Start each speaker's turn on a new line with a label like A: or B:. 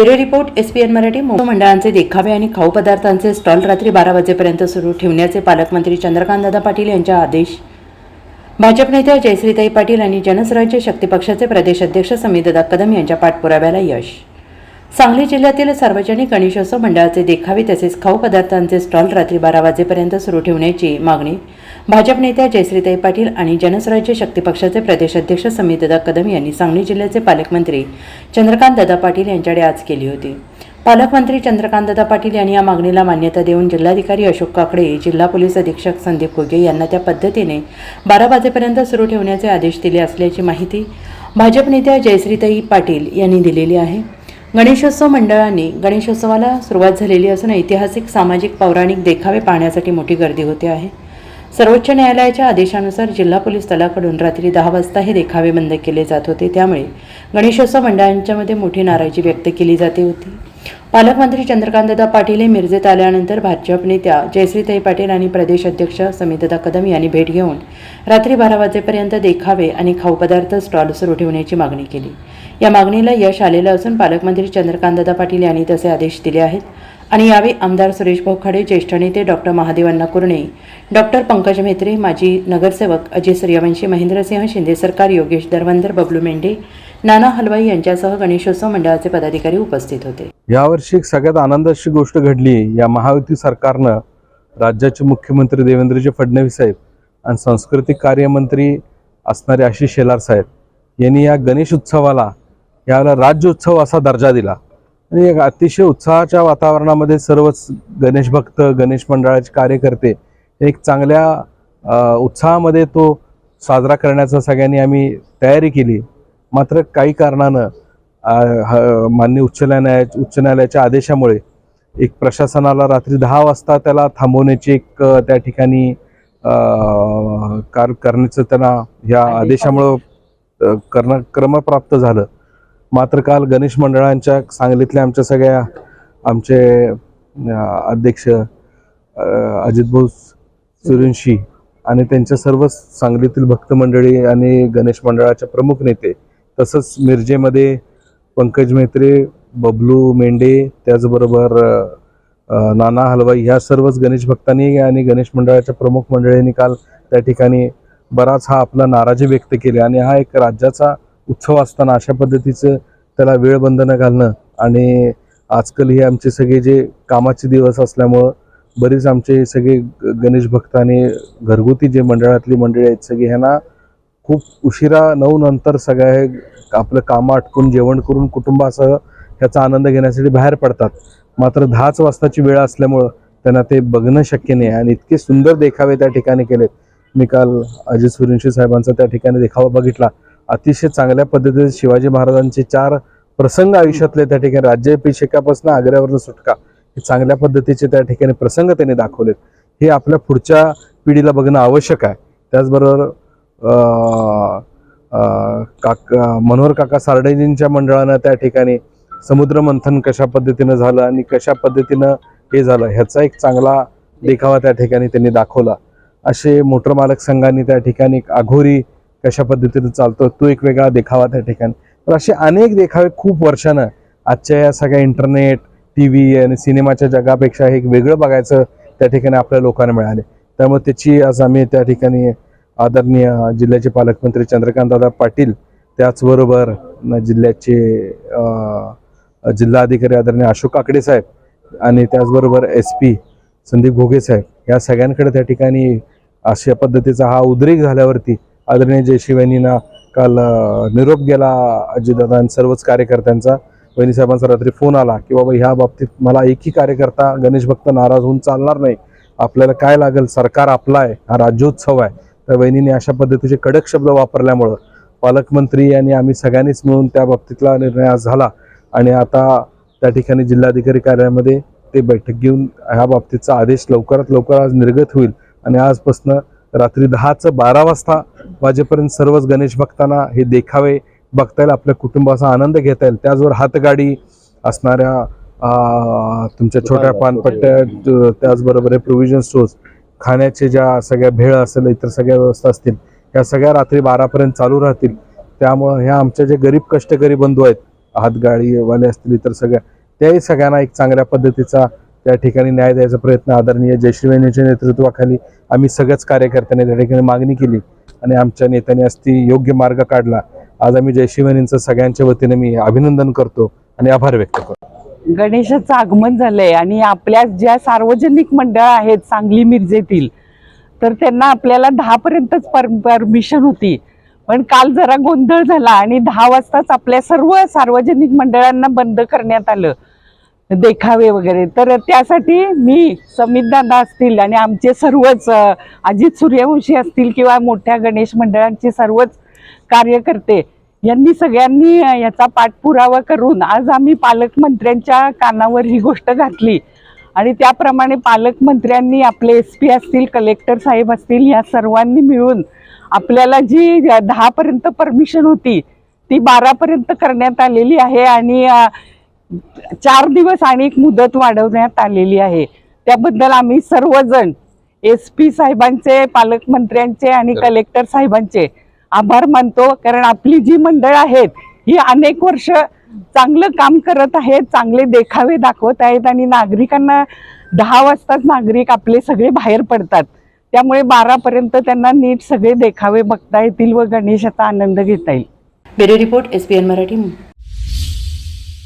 A: Bureau report SPN Marathi मंडळांचे देखावे आणि खाऊ पदार्थांचे स्टॉल रात्री बारा वाजेपर्यंत सुरू ठेवण्याचे पालकमंत्री चंद्रकांतदादा पाटील यांच्या आदेश. भाजप नेत्या जयश्रीताई पाटील आणि जनसराज्य शक्ती पक्षाचे प्रदेश अध्यक्ष समीरदा कदम यांच्या पाठपुराव्याला यश. सांगली जिल्ह्यातील सार्वजनिक गणेशोत्सव मंडळाचे देखावे तसेच खाऊ पदार्थांचे स्टॉल रात्री बारा वाजेपर्यंत सुरू ठेवण्याची मागणी भाजप नेत्या जयश्रीताई पाटील आणि जनस्वराज्य शक्ती पक्षाचे प्रदेश अध्यक्ष समीरदादा कदम यांनी सांगली जिल्ह्याचे पालकमंत्री चंद्रकांतदादा पाटील यांच्याकडे आज केली होती. पालकमंत्री चंद्रकांतदादा पाटील यांनी या मागणीला मान्यता देऊन जिल्हाधिकारी अशोक काकडे जिल्हा पोलीस अधीक्षक संदीप घुगे यांना त्या पद्धतीने बारा वाजेपर्यंत सुरू ठेवण्याचे आदेश दिले असल्याची माहिती भाजप नेत्या जयश्रीताई पाटील यांनी दिलेली आहे. गणेशोत्सव मंडळांनी गणेशोत्सवाला सुरुवात झालेली असून ऐतिहासिक सामाजिक पौराणिक देखावे पाहण्यासाठी मोठी गर्दी होते आहे. सर्वोच्च न्यायालयाच्या आदेशानुसार जिल्हा पोलीस दलाकडून रात्री दहा वाजता हे देखावे बंद केले जात होते. त्यामुळे गणेशोत्सव मंडळांच्यामध्ये मोठी नाराजी व्यक्त केली जाते होती. पालकमंत्री चंद्रकांतदा पाटील हे मिरजेत आल्यानंतर भाजप नेत्या जयश्रीताई पाटील आणि प्रदेश अध्यक्ष समितदा कदम यांनी भेट घेऊन रात्री बारा वाजेपर्यंत देखावे आणि खाऊ पदार्थ स्टॉल सुरू ठेवण्याची मागणी केली. या मागणीला यश आलेलं असून पालकमंत्री चंद्रकांतदा पाटील यांनी तसे आदेश दिले आहेत. आणि यावेळी आमदार सुरेश भाऊ खाडे ज्येष्ठ नेते डॉक्टर महादेवांना कुरणे डॉक्टर पंकज म्हेत्रे माजी नगरसेवक अजय सूर्यवंशी महेंद्रसिंह शिंदे सरकार योगेश दरवंदर बबलू मेंढे नाना हलवाई यांच्यासह गणेशोत्सव मंडळाचे पदाधिकारी उपस्थित होते.
B: यावर्षी एक सगळ्यात आनंदाची गोष्ट घडली या महायुती सरकारनं राज्याचे मुख्यमंत्री देवेंद्रजी फडणवीस साहेब आणि सांस्कृतिक कार्यमंत्री असणारे आशिष शेलार साहेब यांनी या गणेश उत्सवाला याला राज्योत्सव असा दर्जा दिला. आणि एक अतिशय उत्साहाच्या वातावरणामध्ये सर्वच गणेश भक्त गणेश मंडळाचे कार्यकर्ते एक चांगल्या उत्साहामध्ये तो साजरा करण्याचा सगळ्यांनी आम्ही तयारी केली. मात्र काही कारणानं ह- मान्य उच्च न्यायालया उच्च न्यायालयाच्या आदेशामुळे एक प्रशासनाला रात्री दहा वाजता त्याला थांबवण्याची एक त्या ठिकाणी कार करण्याचं त्यांना या आदेशामुळं करणं क्रमप्राप्त झालं. मात्र काल गणेश मंडळांच्या सांगलीतल्या आमच्या सगळ्या आमचे अध्यक्ष अजित भाऊ सुरेंशी आणि त्यांच्या सर्व सांगलीतील भक्त मंडळी आणि गणेश मंडळाच्या प्रमुख नेते तसंच मिरजेमध्ये पंकज मेत्रे बबलू मेंढे त्याचबरोबर नाना हलवाई ह्या सर्वच गणेश भक्तांनी आणि गणेश मंडळाच्या प्रमुख मंडळींनी काल त्या ठिकाणी बराच हा आपला नाराजी व्यक्त केली. आणि हा एक राज्याचा उत्सव असताना अशा पद्धतीचं त्याला वेळ बंधनं घालणं आणि आजकाल हे आमचे सगळे जे कामाचे दिवस असल्यामुळं बरेच आमचे सगळे ग- गणेश भक्त आणि घरगुती जे मंडळातली मंडळी आहेत सगळे ह्यांना खूप उशिरा नऊ नंतर सगळ्या हे आपलं कामं आटकून जेवण करून कुटुंबासह ह्याचा आनंद घेण्यासाठी बाहेर पडतात. मात्र दहाच वाजताची वेळ असल्यामुळं त्यांना ते बघणं शक्य नाही आणि इतके सुंदर देखावे त्या ठिकाणी केलेत. मी काल अजित सूर्यवंशी साहेबांचा त्या ठिकाणी देखावा बघितला. अतिशय चांगल्या पद्धतीने शिवाजी महाराजांचे चार प्रसंग आयुष्यातले त्या ठिकाणी राज्याभिषेकापासून आग्र्यावरून सुटका. हे चांगल्या पद्धतीचे त्या ठिकाणी प्रसंग त्यांनी दाखवलेत. हे आपल्या पुढच्या पिढीला बघणं आवश्यक आहे. त्याचबरोबर काका मनोहर काका सारडेजींच्या मंडळानं त्या ठिकाणी समुद्र मंथन कशा पद्धतीनं झालं आणि कशा पद्धतीनं हे झालं ह्याचा एक चांगला देखावा त्या ठिकाणी त्यांनी दाखवला. असे मोटर मालक संघांनी त्या ठिकाणी आघोरी कशा पद्धतीनं चालतो तो एक वेगळा देखावा त्या ठिकाणी. तर असे अनेक देखावे खूप वर्षानं आजच्या या सगळ्या इंटरनेट टी व्ही आणि सिनेमाच्या जगापेक्षा हे एक वेगळं बघायचं त्या ठिकाणी आपल्या लोकांना मिळाले. त्यामुळे त्याची आज आम्ही त्या ठिकाणी आदरणीय जिल्ह्याचे पालकमंत्री चंद्रकांतदादा पाटील त्याचबरोबर जिल्ह्याचे जिल्हाधिकारी आदरणीय अशोक काकडे साहेब आणि त्याचबरोबर एस पी संदीप घोगे साहेब या सगळ्यांकडे त्या ठिकाणी अशा पद्धतीचा हा उद्रेक झाल्यावरती आदरणीय जयशिवानींना काल निरोप गेला अजितदादा सर्वच कार्यकर्त्यांचा. वहिनी साहेबांचा रात्री फोन आला की बाबा ह्या बाबतीत मला एकही कार्यकर्ता गणेश भक्त नाराज होऊन चालणार नाही. आपल्याला काय लागेल? सरकार आपला आहे हा राज्योत्सव आहे. तर वहिनीने अशा पद्धतीचे कडक शब्द वापरल्यामुळं पालकमंत्री आणि आम्ही सगळ्यांनीच मिळून त्या बाबतीतला निर्णय आज झाला. आणि आता त्या ठिकाणी जिल्हाधिकारी कार्यालयामध्ये ते बैठक घेऊन ह्या बाबतीतचा आदेश लवकरात लवकर आज निर्गत होईल. आणि आजपासून रात्री दहाचं बारा वाजता वाजेपर्यंत सर्वच गणेश भक्तांना हे देखावे बघता येईल आपल्या कुटुंबाचा आनंद घेता येईल. त्याचबरोबर हातगाडी असणाऱ्या तुमच्या छोट्या पानपट्ट्या त्याचबरोबर हे प्रोव्हिजन स्टोर्स खाण्याचे ज्या सगळ्या भेळ असेल इतर सगळ्या व्यवस्था असतील ह्या सगळ्या रात्री बारापर्यंत चालू राहतील. त्यामुळं ह्या आमच्या जे गरीब कष्टकरी बंधू आहेत हातगाडीवाले असतील इतर सगळ्या त्याही सगळ्यांना एक चांगल्या पद्धतीचा त्या ठिकाणी न्याय द्यायचा प्रयत्न आदरणीय जयश्री यांच्या नेतृत्वाखाली आम्ही सगळ्याच कार्यकर्त्यांनी त्या ठिकाणी मागणी केली आणि आमच्या नेत्याने आज ती योग्य मार्ग काढला. आज आम्ही जयशिवानींचं सगळ्यांच्या वतीने मी अभिनंदन करतो आणि आभार व्यक्त करतो.
C: गणेशाचं आगमन झालंय आणि आपल्या ज्या सार्वजनिक मंडळ आहेत सांगली मिरजेतील तर त्यांना आपल्याला दहा पर्यंतच पर परमिशन होती. पण काल जरा गोंधळ झाला आणि दहा वाजताच आपल्या सर्व सार्वजनिक मंडळांना बंद करण्यात आलं. देखावे वगैरे. तर त्यासाठी मी समित दादा असतील आणि आमचे सर्वच अजित सूर्यवंशी असतील किंवा मोठ्या गणेश मंडळांचे सर्वच कार्यकर्ते यांनी सगळ्यांनी याचा पाठपुरावा करून आज आम्ही पालकमंत्र्यांच्या कानावर ही गोष्ट घातली. आणि त्याप्रमाणे पालकमंत्र्यांनी आपले एस पी असतील कलेक्टर साहेब असतील या सर्वांनी मिळून आपल्याला जी दहापर्यंत परमिशन होती ती बारापर्यंत करण्यात आलेली आहे. आणि चार दिवस आणि एक मुदत वाढवण्यात आलेली आहे. त्याबद्दल आम्ही सर्वजण एस पी साहेबांचे पालकमंत्र्यांचे आणि कलेक्टर साहेबांचे आभार मानतो. कारण आपली जी मंडळ आहेत ही अनेक वर्ष चांगलं काम करत आहेत चांगले देखावे दाखवत आहेत आणि नागरिकांना दहा वाजताच नागरिक आपले सगळे बाहेर पडतात. त्यामुळे बारापर्यंत त्यांना नीट सगळे देखावे बघता येतील व गणेशाचा आनंद घेता येईल.
A: Bureau report S P N Marathi.